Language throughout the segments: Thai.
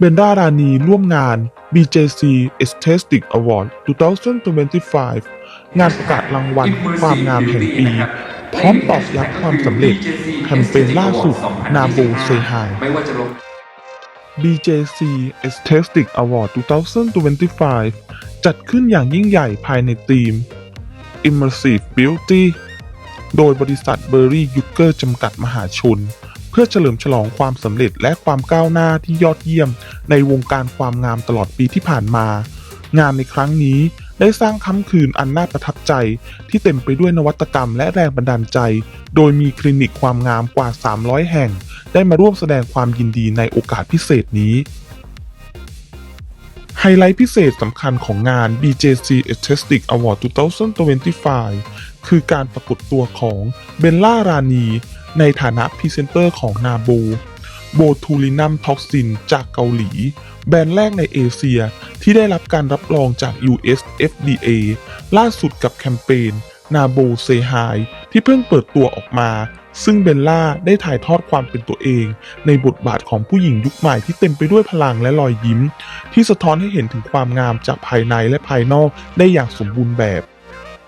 เบนดารานีร่วมงาน BJC Aesthetic Award 2025 งานประกาศรางวัลความงามแห่งปี พร้อมตอกย้ำความสำเร็จแคมเปญล่าสุดนาโบเซฮายไม่ว่าจะลง BJC Aesthetic Award 2025 จัดขึ้นอย่างยิ่งใหญ่ภายในธีม Immersive Beauty โดยบริษัทเบอร์รี่ยุเกอร์จำกัดมหาชน พื่อเฉลิมฉลองความสำเร็จและความก้าวหน้าที่ยอดเยี่ยม ในวงการความงามตลอดปีที่ผ่านมา งานในครั้งนี้ได้สร้างค่ำคืนอันน่าประทับใจ ที่เต็มไปด้วยนวัตกรรมและแรงบันดาลใจ โดยมีคลินิกความงามกว่า 300 แห่ง ได้มาร่วมแสดงความยินดีในโอกาสพิเศษนี้ไฮไลท์พิเศษสำคัญของงาน BJC Aesthetic Award 2025 คือการปรากฏตัวของเบลล่ารานี ในฐานะพรีเซนเตอร์ของนาโบโบทูลินัมท็อกซินจากเกาหลี แบรนด์แรกในเอเชียที่ได้รับการรับรองจาก US FDA ล่าสุดกับแคมเปญนาโบเซไฮที่เพิ่งเปิดตัวออกมา ซึ่งเบลล่าได้ถ่ายทอดความเป็นตัวเอง ในบทบาทของผู้หญิงยุคใหม่ที่เต็มไปด้วยพลังและรอยยิ้ม ที่สะท้อนให้เห็นถึงความงามจากภายในและภายนอกได้อย่างสมบูรณ์แบบ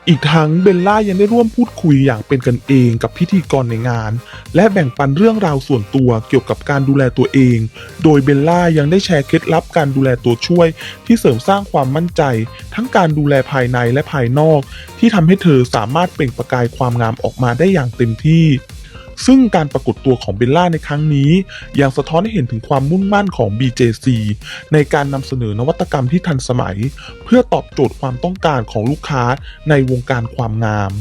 อีกทั้งเบลล่ายังได้ร่วมพูดคุยอย่างเป็นกันเองกับพิธีกรในงาน และแบ่งปันเรื่องราวส่วนตัวเกี่ยวกับการดูแลตัวเอง โดยเบลล่ายังได้แชร์เคล็ดลับการดูแลตัวช่วย ที่เสริมสร้างความมั่นใจ ทั้งการดูแลภายในและภายนอก ที่ทำให้เธอสามารถเปล่งประกายความงามออกมาได้อย่างเต็มที่ ซึ่งการปรากฏตัวของเบลล่าในครั้งนี้ยังสะท้อนให้เห็นถึงความมุ่งมั่นของ BJC ในการนำเสนอนวัตกรรมที่ทันสมัย เพื่อตอบโจทย์ความต้องการของลูกค้าในวงการความงาม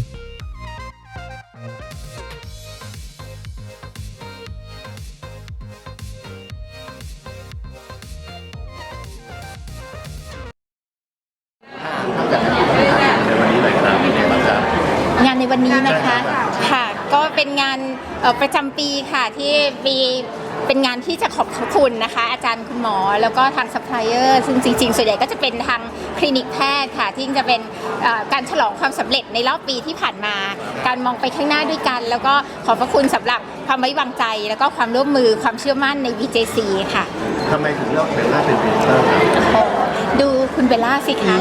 งานในวันนี้นะคะค่ะ ก็เป็นงานประจำปีค่ะที่มีเป็นงานที่จะขอบคุณนะคะ อาจารย์คุณหมอแล้วก็ทางซัพพลายเออร์ซึ่งจริงๆ ส่วนใหญ่ก็จะเป็นทางคลินิกแพทย์ค่ะ ที่จะเป็นการฉลองความสำเร็จในรอบปีที่ผ่านมา การมองไปข้างหน้าด้วยกัน แล้วก็ขอบพระคุณสำหรับความไว้วางใจ แล้วก็ความร่วมมือความเชื่อมั่นใน VJC ค่ะทำไมถึงเลือกเบลล่าเป็นพรีเซนเตอร์ดูคุณเบลล่าสิคะ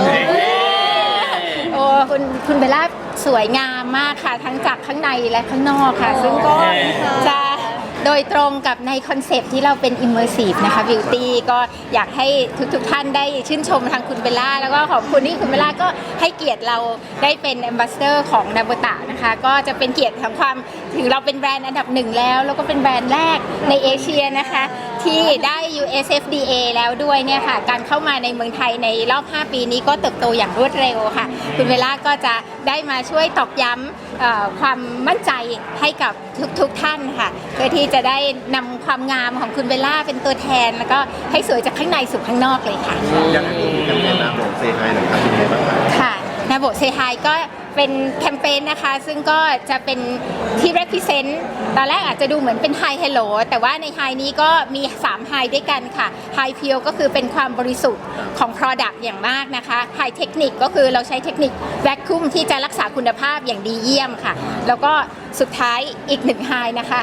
โอ้คุณคุณเบลล่า สวยงามมากค่ะ ทั้งจากข้างในและข้างนอกค่ะ ซึ่งก็จะ โดยตรงกับในคอนเซปที่เราเป็น immersive นะคะ beauty ก็อยากให้ทุกๆท่านได้ชื่นชมทางคุณเบลล่า แล้วก็ขอบคุณที่คุณเบลล่าก็ให้เกียรติเราได้เป็น ambassador ของนาบตะนะคะ ก็จะเป็นเกียรติของความถึงเราเป็นแบรนด์อันดับหนึ่งแล้ว แล้วก็เป็นแบรนด์แรกในเอเชียนะคะ ที่ได้ US FDA แล้วด้วยเนี่ยค่ะ การเข้ามาในเมืองไทยในรอบ 5 ปีนี้ก็เติบโตอย่างรวดเร็วค่ะ คุณเวล่าก็จะได้มาช่วยตอกย้ำ เอ่อความมั่นใจให้กับทุกๆทท่านค่ะ เพื่อที่จะได้นำความงามของคุณเบลล่าเป็นตัวแทน แล้วก็ให้สวยจากข้างในสู่ข้างนอกเลยค่ะ ยังไงแคมเปญนาโบเซไฮหน่อยครับเป็นไงบ้างครับ ค่ะนาโบเซฮายก็เป็นแคมเปญนะคะ ซึ่งก็จะเป็นที่ represent ตอนแรกอาจจะดูเหมือนเป็น High Hello แต่ว่าใน High นี้ก็มี 3 High ด้วยกันค่ะ High Pure ก็คือเป็นความบริสุทธิ์ของ Product อย่างมากนะคะ High Technic ก็คือเราใช้เทคนิค Vacuum ที่จะรักษาคุณภาพอย่างดีเยี่ยมค่ะ แล้วก็สุดท้ายอีกหนึ่ง High นะคะ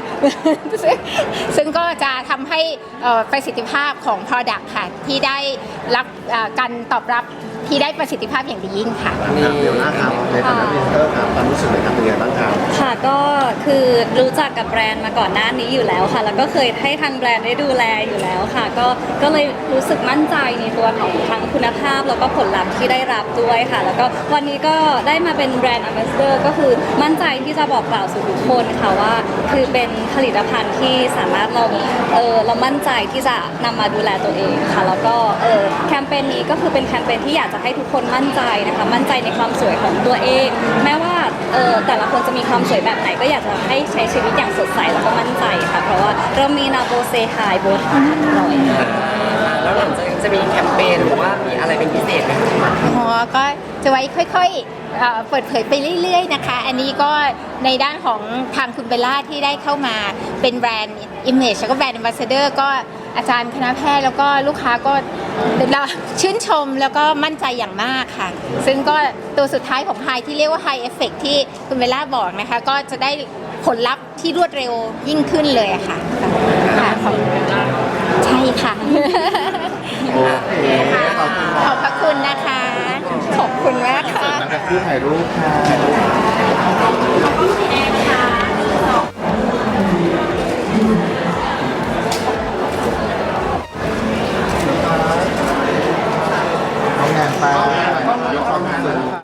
ซึ่งก็จะทำให้ประสิทธิภาพของ Product ค่ะที่ได้รับการตอบรับ ที่ได้ประสิทธิภาพอย่างดียิ่งค่ะ ครับเบลล่าครับในฐานะพรีเซนเตอร์ครับความรู้สึกเลยครับเป็นไงบ้างครับค่ะก็คือรู้จักกับแบรนด์มาก่อนหน้านี้อยู่แล้วค่ะ แล้วก็เคยให้ทางแบรนด์ได้ดูแลอยู่แล้วค่ะ ก็ก็เลยรู้สึกมั่นใจในตัวของทั้งคุณภาพ แล้วก็ผลลัพธ์ที่ได้รับด้วยค่ะ แล้วก็วันนี้ก็ได้มาเป็นแบรนด์ a m b a s s a d o r ก็คือมั่นใจที่จะบอกกล่าวสู่ทุกคนค่ะว่า คือเป็นผลิตภัณฑ์ที่สามารถเราเออเรามั่นใจที่จะนำมาดูแลตัวเองค่ะ แล้วก็เออแคมเปญนี้ก็คือเป็นแคมเปญที่อยากจะให้ทุกคนมั่นใจนะคะ มั่นใจในความสวยของตัวเอง แม้ว่าเออแต่ละคนจะมีความสวยแบบไหนก็อยากจะให้ใช้ชีวิตอย่างสดใสแล้วก็มั่นใจค่ะ เพราะว่าเรามีนาโบเซฮายโบทาร้อยแล้วหลังจากนี้จะมีแคมเปญหรือว่ามีอะไรเป็นพิเศษไหมคะอ๋อก็จะไว้ค่อยๆเอ่อเปิดเผยไปเรื่อย ๆ นะคะ อันนี้ก็ในด้านของทางคุณเบลล่าที่ได้เข้ามาเป็นแบรนด์ Image แล้วก็แบรนด์ Ambassador ก็อาจารย์คณะแพทย์แล้วก็ลูกค้าก็ เราชื่นชมแล้วก็มั่นใจอย่างมากค่ะ ซึ่งก็ตัวสุดท้ายของไฮที่เรียกว่าไฮเอฟเฟกที่คุณเวล่าบอกนะคะ ก็จะได้ผลลัพธ์ที่รวดเร็วยิ่งขึ้นเลยค่ะค่ะขอบคุณใช่ค่ะ